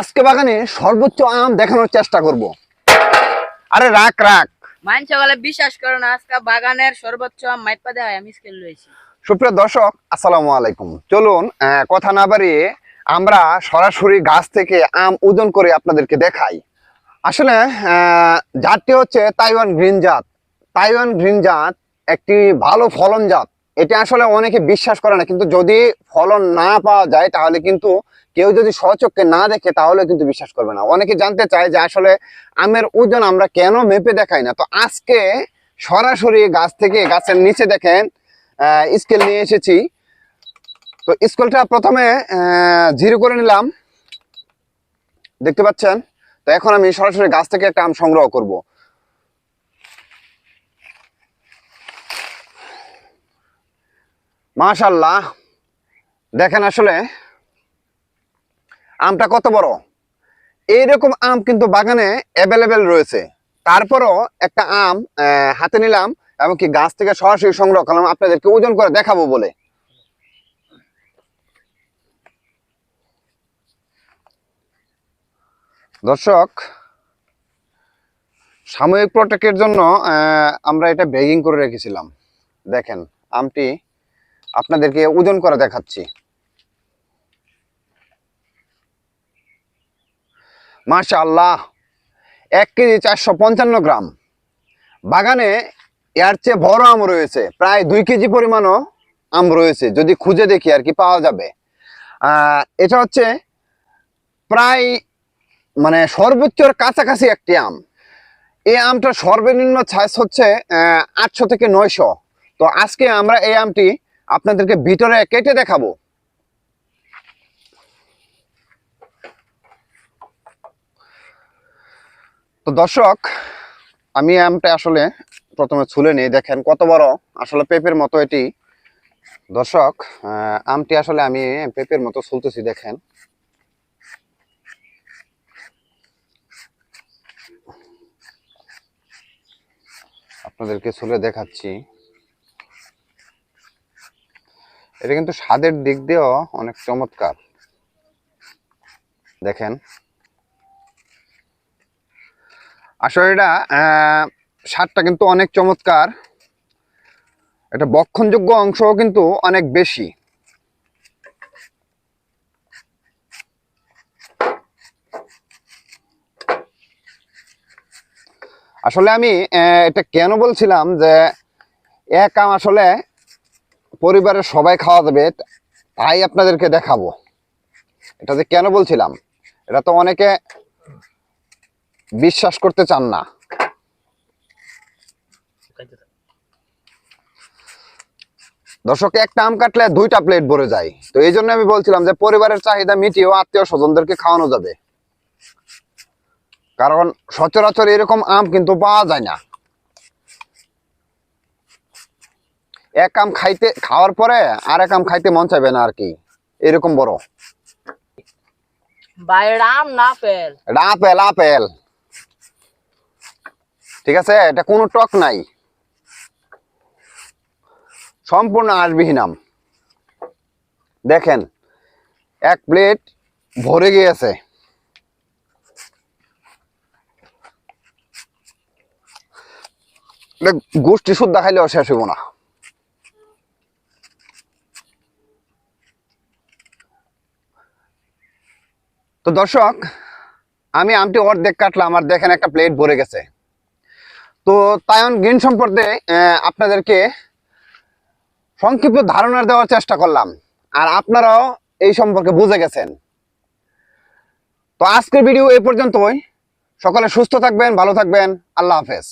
আজকে বাগানে সর্বোচ্চ আম দেখানোর চেষ্টা করব। আরে রাখ রাখ। মান সকালে বিশ্বাস করো না আজকে বাগানের সর্বোচ্চ আম মাইপা দেওয়া আমি স্কেল লইছি। সুপ্রিয় দর্শক আসসালামু আলাইকুম। চলুন কথা না বাড়িয়ে আমরা সরাসরি গাছ থেকে আম ওজন করে আপনাদেরকে দেখাই। আসলে আহ, জাতটি হচ্ছে তাইওয়ান গ্রিন জাত। তাইওয়ান গ্রিন জাত একটি ভালো ফলন জাত এটা আসলে অনেকে বিশ্বাস করে না, কিন্তু যদি ফলন না পাওয়া যায়, তাহলে কিন্তু কেউ যদি স্বচক্ষে না দেখে তাহলে কিন্তু বিশ্বাস করবে না। অনেকে জানতে চায় যে আসলে আমের ওজন আমরা কেন মেপে দেখাই না? তো আজকে সরাসরি গাছ থেকে গাছের নিচে দেখেন স্কেল নিয়ে এসেছি। তো স্কেলটা প্রথমে জিরো করে নিলাম। দেখতে পাচ্ছেন? তো এখন আমি সরাসরি গাছ থেকে একটা আম সংগ্রহ করব। মাশাল্লাহ দেখেন আসলে আমটা কত বড়? এইরকম আম কিন্তু বাগানে অ্যাভেলেবেল রয়েছে। তারপরও একটা আম হাতে নিলাম এমনকি গাছ থেকে সরাসরি সংগ্রহ করলাম। আপনাদেরকে ওজন করে দেখাবো বলে। দর্শক, সাময়িক প্রটেক্টের জন্য আমরা এটা বেগিং করে রেখেছিলাম। দেখেন, আমটি আপনাদেরকে ওজন করে দেখাচ্ছি। মাশা আল্লাহ এক কেজি চারশো পঞ্চান্ন গ্রাম। বাগানে এর চেয়ে বড় আম রয়েছে, প্রায় দুই কেজি পরিমাণও আম রয়েছে, যদি খুঁজে দেখি আর কি পাওয়া যাবে। এটা হচ্ছে প্রায় মানে সর্বোচ্চর কাছাকাছি একটি আম। এই আমটা সর্বনিম্ন সাইজ হচ্ছে আটশো থেকে নয়শো। তো আজকে আমরা এই আমটি আপনাদেরকে ভিতরে কেটে দেখাবো। তো দর্শক, আমি আমটা আসলে প্রথমে ছুলে নিই। দেখেন কত বড়, আসলে পেঁপের মতো এটি। দর্শক আমটি আসলে আমি পেঁপের মতো ছুলতেছি, দেখেন। আপনাদেরকে ছুলে দেখাচ্ছি। এটা কিন্তু স্বাদের দিক দিয়েও অনেক চমৎকার। দেখেন। আসলে এটা স্বাদটা কিন্তু অনেক চমৎকার। এটা বক্ষণযোগ্য অংশও কিন্তু অনেক বেশি। আসলে আমি এটা কেন বলছিলাম যে, এক আম আসলে পরিবারের সবাই খাওয়া যাবে তাই আপনাদেরকে দেখাবো। এটা যে কেন বলছিলাম, এটা তো অনেকে বিশ্বাস করতে চান না। দর্শক, একটা আম কাটলে দুইটা প্লেট ভরে যায়। তো এই জন্য আমি বলছিলাম যে পরিবারের চাহিদা মিটিয়েও আত্মীয় স্বজনদেরকে খাওয়ানো যাবে। কারণ সচরাচর এরকম আম কিন্তু পাওয়া যায় না। এক আম খাইতে খাওয়ার পরে আর এক আম খাইতে মন চাইবে না আর কি। এরকম বড়। বাইরের আম না পেল আপেল আপেল ঠিক আছে? এটা কোনো টক নাই। সম্পূর্ণ আঁশবিহীন আম। দেখেন এক প্লেট ভরে গিয়েছে। গোষ্ঠী শুদ্ধ খাইলেও শেষ হইব না। তো দর্শক, আমি আমটি অর্ধেক কাটলাম আর দেখেন একটা প্লেট ভরে গেছে। তো তায়ন গ্রিন সম্পর্কে আপনাদেরকে সংক্ষিপ্ত ধারণা দেওয়ার চেষ্টা করলাম, আর আপনারাও এই সম্পর্কে বুঝে গেছেন। তো আজকের ভিডিও এই পর্যন্তই। সকলে সুস্থ থাকবেন, ভালো থাকবেন। আল্লাহ হাফেজ।